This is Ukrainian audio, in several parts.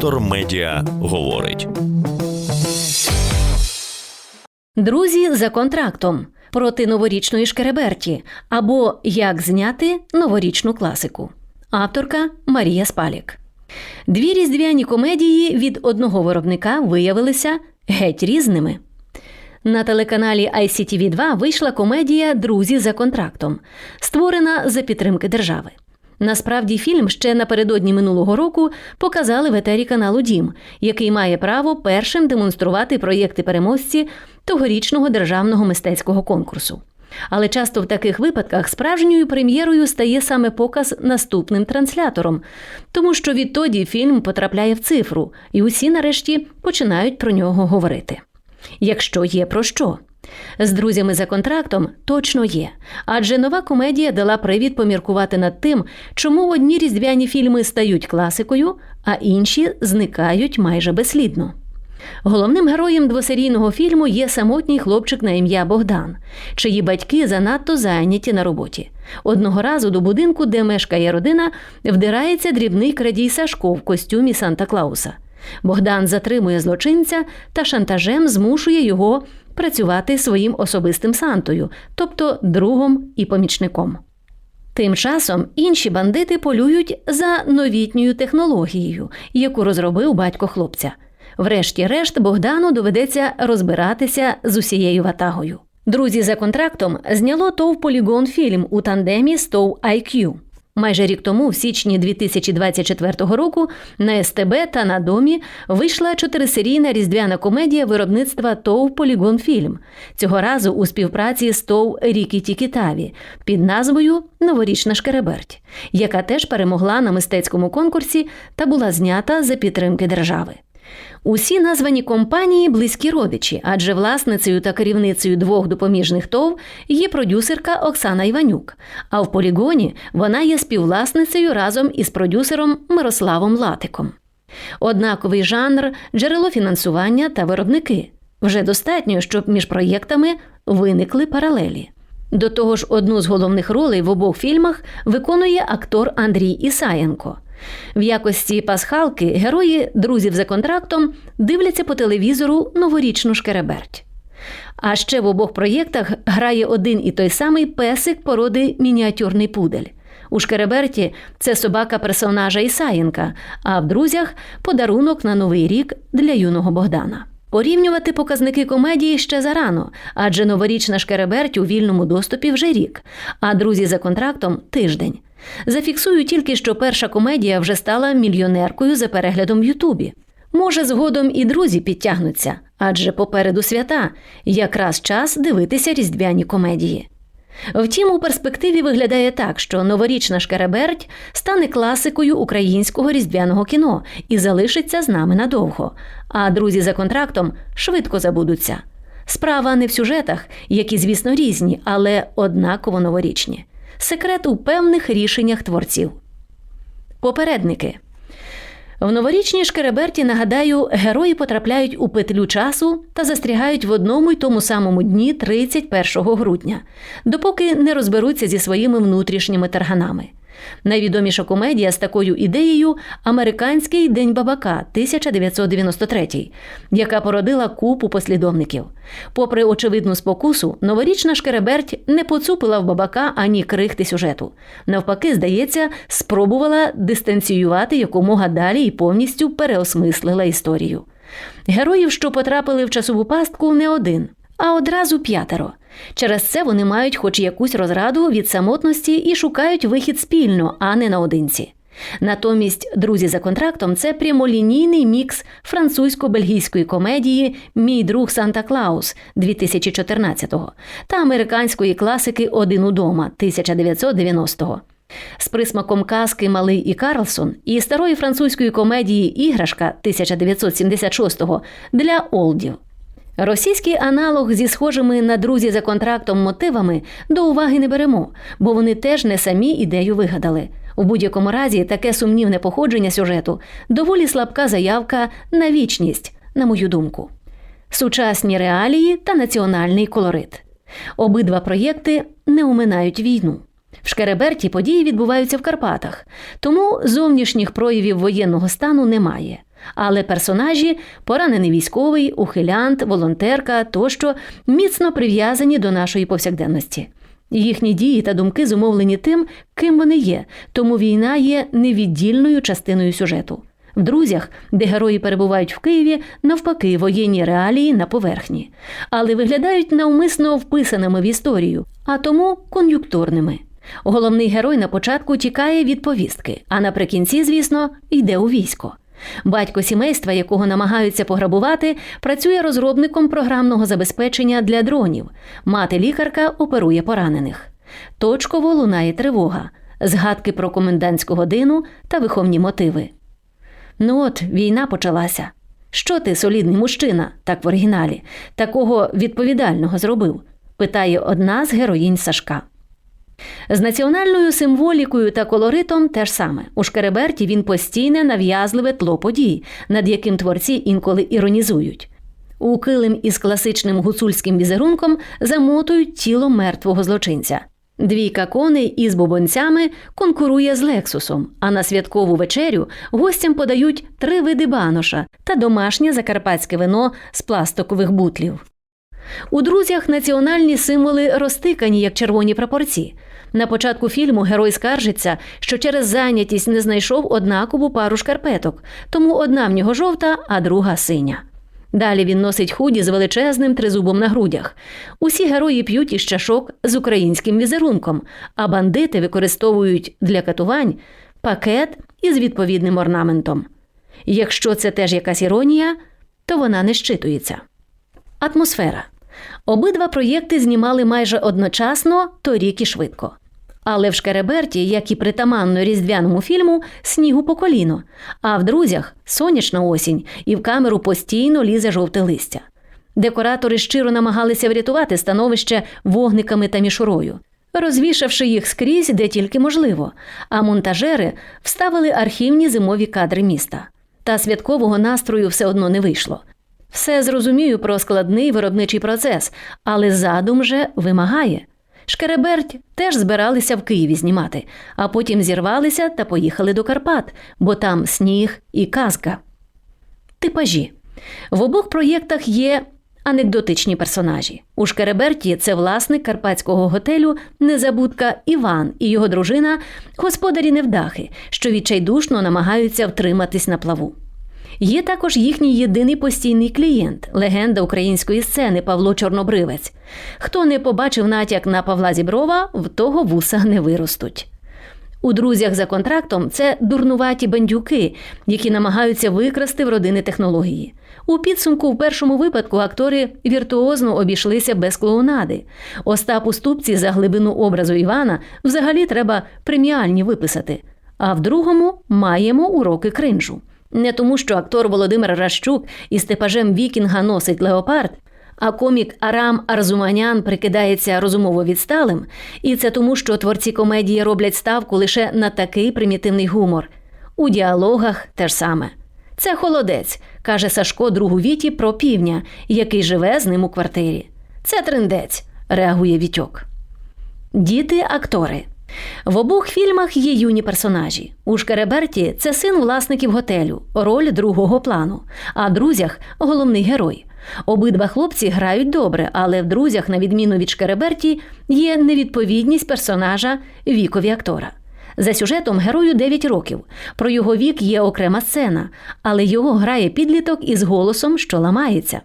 Вектор Медіа говорить. Друзі за контрактом проти новорічної шкереберті або Як зняти новорічну класику. Авторка Марія Спалік. Дві різдвяні комедії від одного виробника виявилися геть різними. На телеканалі ICTV 2 вийшла комедія Друзі за контрактом, створена за підтримки держави. Насправді, фільм ще напередодні минулого року показали в етері каналу Дім, який має право першим демонструвати проєкти переможці тогорічного державного мистецького конкурсу. Але часто в таких випадках справжньою прем'єрою стає саме показ наступним транслятором, тому що відтоді фільм потрапляє в цифру, і усі нарешті починають про нього говорити. Якщо є про що. З друзями за контрактом точно є, адже нова комедія дала привід поміркувати над тим, чому одні різдвяні фільми стають класикою, а інші зникають майже безслідно. Головним героєм двосерійного фільму є самотній хлопчик на ім'я Богдан, чиї батьки занадто зайняті на роботі. Одного разу до будинку, де мешкає родина, вдирається дрібний крадій Сашко в костюмі Санта Клауса. Богдан затримує злочинця та шантажем змушує його працювати своїм особистим Сантою, тобто другом і помічником. Тим часом інші бандити полюють за новітньою технологією, яку розробив батько хлопця. Врешті-решт, Богдану доведеться розбиратися з усією ватагою. Друзі за контрактом зняло ТОВ Полігон фільм у тандемі з ТОВ IQ. Майже рік тому, в січні 2024 року, на СТБ та на домі вийшла чотирисерійна різдвяна комедія виробництва ТОВ Полігон Фільм. Цього разу у співпраці з ТОВ Рікі Тікітаві під назвою Новорічна Шкереберть, яка теж перемогла на мистецькому конкурсі та була знята за підтримки держави. Усі названі компанії близькі родичі, адже власницею та керівницею двох допоміжних ТОВ є продюсерка Оксана Іванюк. А в полігоні вона є співвласницею разом із продюсером Мирославом Латиком. Однаковий жанр, джерело фінансування та виробники. Вже достатньо, щоб між проєктами виникли паралелі. До того ж, одну з головних ролей в обох фільмах виконує актор Андрій Ісаєнко. В якості пасхалки герої друзів за контрактом дивляться по телевізору новорічну шкереберть. А ще в обох проєктах грає один і той самий песик породи мініатюрний пудель. У Шкереберті це собака персонажа Ісаєнка, а в друзях подарунок на новий рік для юного Богдана. Порівнювати показники комедії ще зарано, адже новорічна Шкереберть у вільному доступі вже рік, а друзі за контрактом тиждень. Зафіксую тільки, що перша комедія вже стала мільйонеркою за переглядом в Ютубі. Може, згодом і друзі підтягнуться, адже попереду свята якраз час дивитися різдвяні комедії. Втім, у перспективі виглядає так, що новорічна шкереберть стане класикою українського різдвяного кіно і залишиться з нами надовго, а друзі за контрактом швидко забудуться. Справа не в сюжетах, які, звісно, різні, але однаково новорічні секрет у певних рішеннях творців. Попередники в новорічній шкереберті, нагадаю, герої потрапляють у петлю часу та застрягають в одному й тому самому дні 31 грудня, допоки не розберуться зі своїми внутрішніми тарганами. Найвідоміша комедія з такою ідеєю Американський день бабака 1993, яка породила купу послідовників. Попри очевидну спокусу, новорічна шкереберть не поцупила в бабака ані крихти сюжету. Навпаки, здається, спробувала дистанціювати якомога далі і повністю переосмислила історію. Героїв, що потрапили в часову пастку, не один а одразу п'ятеро. Через це вони мають хоч якусь розраду від самотності і шукають вихід спільно, а не наодинці. Натомість, друзі за контрактом це прямолінійний мікс французько-бельгійської комедії Мій друг Санта Клаус 2014-го та американської класики Один удома 1990-го. З присмаком казки Малий і Карлсон і старої французької комедії Іграшка 1976-го для Олдів. Російський аналог зі схожими на друзі за контрактом мотивами до уваги не беремо, бо вони теж не самі ідею вигадали. У будь-якому разі таке сумнівне походження сюжету доволі слабка заявка на вічність, на мою думку. Сучасні реалії та національний колорит. Обидва проєкти не оминають війну. В Шкереберті події відбуваються в Карпатах, тому зовнішніх проявів воєнного стану немає. Але персонажі, поранений військовий, ухилянт, волонтерка тощо міцно прив'язані до нашої повсякденності. Їхні дії та думки зумовлені тим, ким вони є, тому війна є невіддільною частиною сюжету. В друзях, де герої перебувають в Києві, навпаки, воєнні реалії на поверхні, але виглядають навмисно вписаними в історію, а тому кон'юнктурними. Головний герой на початку тікає від повістки, а наприкінці, звісно, йде у військо. Батько сімейства, якого намагаються пограбувати, працює розробником програмного забезпечення для дронів. Мати лікарка оперує поранених. Точково лунає тривога, згадки про комендантську годину та виховні мотиви. Ну от, війна почалася. Що ти, солідний мужчина, так в оригіналі, такого відповідального зробив? питає одна з героїнь Сашка. З національною символікою та колоритом теж саме. У Шкереберті він постійне нав'язливе тло подій, над яким творці інколи іронізують. У килим із класичним гуцульським візерунком замотують тіло мертвого злочинця. Двійка коней із бубонцями конкурує з Лексусом, а на святкову вечерю гостям подають три види баноша та домашнє закарпатське вино з пластикових бутлів. У друзях національні символи розтикані, як червоні прапорці. На початку фільму герой скаржиться, що через зайнятість не знайшов однакову пару шкарпеток, тому одна в нього жовта, а друга синя. Далі він носить худі з величезним тризубом на грудях. Усі герої п'ють із чашок з українським візерунком, а бандити використовують для катувань пакет із відповідним орнаментом. Якщо це теж якась іронія, то вона не щитується. Атмосфера. Обидва проєкти знімали майже одночасно, торік і швидко. Але в Шкереберті, як і притаманно різдвяному фільму, снігу по коліно, а в друзях сонячна осінь, і в камеру постійно лізе жовте листя. Декоратори щиро намагалися врятувати становище вогниками та мішурою, розвішавши їх скрізь, де тільки можливо, а монтажери вставили архівні зимові кадри міста. Та святкового настрою все одно не вийшло. Все зрозумію про складний виробничий процес, але задум же вимагає. Шкереберть теж збиралися в Києві знімати, а потім зірвалися та поїхали до Карпат, бо там сніг і казка. Типажі. В обох проєктах є анекдотичні персонажі. У Шкереберті це власник карпатського готелю Незабудка Іван і його дружина, господарі невдахи, що відчайдушно намагаються втриматись на плаву. Є також їхній єдиний постійний клієнт, легенда української сцени Павло Чорнобривець. Хто не побачив натяк на Павла Зіброва, в того вуса не виростуть. У друзях за контрактом це дурнуваті бандюки, які намагаються викрасти в родини технології. У підсумку, в першому випадку, актори віртуозно обійшлися без клоунади. Остапу Ступці за глибину образу Івана взагалі треба преміальні виписати. А в другому маємо уроки кринжу. Не тому, що актор Володимир Ращук із типажем Вікінга носить леопард, а комік Арам Арзуманян прикидається розумово відсталим, і це тому, що творці комедії роблять ставку лише на такий примітивний гумор. У діалогах те ж саме. Це холодець, каже Сашко другу Віті про півня, який живе з ним у квартирі. Це триндець, реагує Вітьок. Діти актори. В обох фільмах є юні персонажі. У Шкереберті це син власників готелю, роль другого плану, а в друзях головний герой. Обидва хлопці грають добре, але в друзях, на відміну від Шкереберті, є невідповідність персонажа вікові актора. За сюжетом герою 9 років. Про його вік є окрема сцена, але його грає підліток із голосом, що ламається.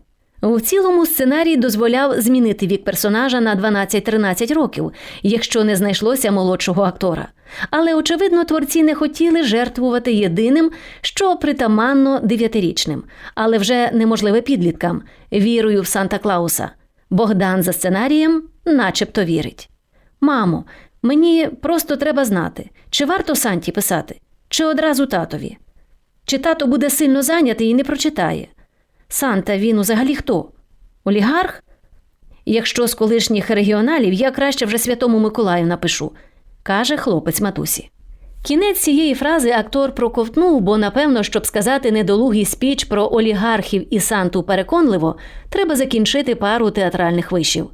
У цілому сценарій дозволяв змінити вік персонажа на 12-13 років, якщо не знайшлося молодшого актора. Але, очевидно, творці не хотіли жертвувати єдиним, що притаманно дев'ятирічним, але вже неможливе підліткам вірою в Санта Клауса. Богдан за сценарієм начебто вірить. Мамо, мені просто треба знати, чи варто Санті писати, чи одразу татові. Чи тато буде сильно зайнятий і не прочитає. Санта він взагалі хто? Олігарх? Якщо з колишніх регіоналів, я краще вже Святому Миколаю напишу, каже хлопець матусі. Кінець цієї фрази актор проковтнув, бо, напевно, щоб сказати недолугий спіч про олігархів і Санту переконливо, треба закінчити пару театральних вишів.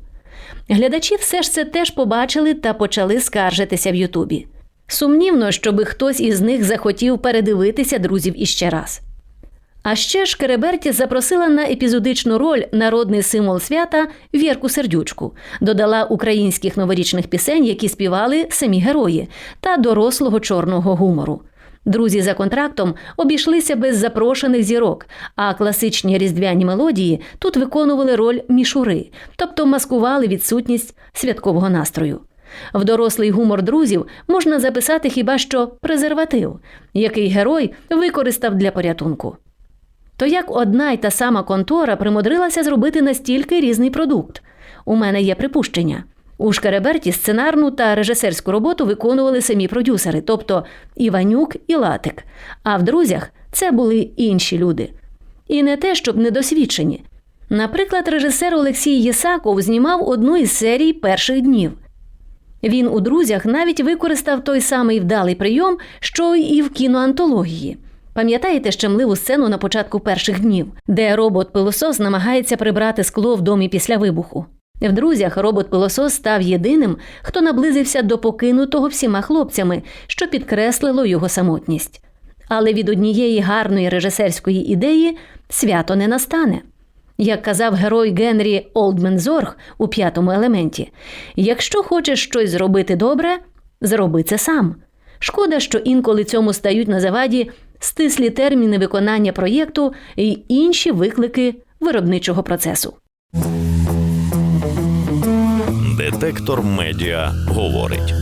глядачі все ж це теж побачили та почали скаржитися в Ютубі. Сумнівно, щоби хтось із них захотів передивитися друзів іще раз. А ще ж Кереберті запросила на епізодичну роль народний символ свята Вірку Сердючку, додала українських новорічних пісень, які співали самі герої, та дорослого чорного гумору. Друзі за контрактом обійшлися без запрошених зірок, а класичні різдвяні мелодії тут виконували роль мішури, тобто маскували відсутність святкового настрою. В дорослий гумор друзів можна записати хіба що презерватив, який герой використав для порятунку. То як одна й та сама контора примудрилася зробити настільки різний продукт? У мене є припущення. У Шкереберті сценарну та режисерську роботу виконували самі продюсери, тобто Іванюк і Латик. А в друзях це були інші люди. І не те, щоб недосвідчені. Наприклад, режисер Олексій Єсаков знімав одну із серій перших днів. Він у друзях навіть використав той самий вдалий прийом, що і в кіноантології. Пам'ятаєте щемливу сцену на початку перших днів, де робот-пилосос намагається прибрати скло в домі після вибуху? В друзях робот-пилосос став єдиним, хто наблизився до покинутого всіма хлопцями, що підкреслило його самотність. Але від однієї гарної режисерської ідеї свято не настане. Як казав герой Генрі Олдмен Зорг у п'ятому елементі, якщо хочеш щось зробити добре, зроби це сам. Шкода, що інколи цьому стають на заваді стислі терміни виконання проєкту і інші виклики виробничого процесу. Детектор медіа говорить.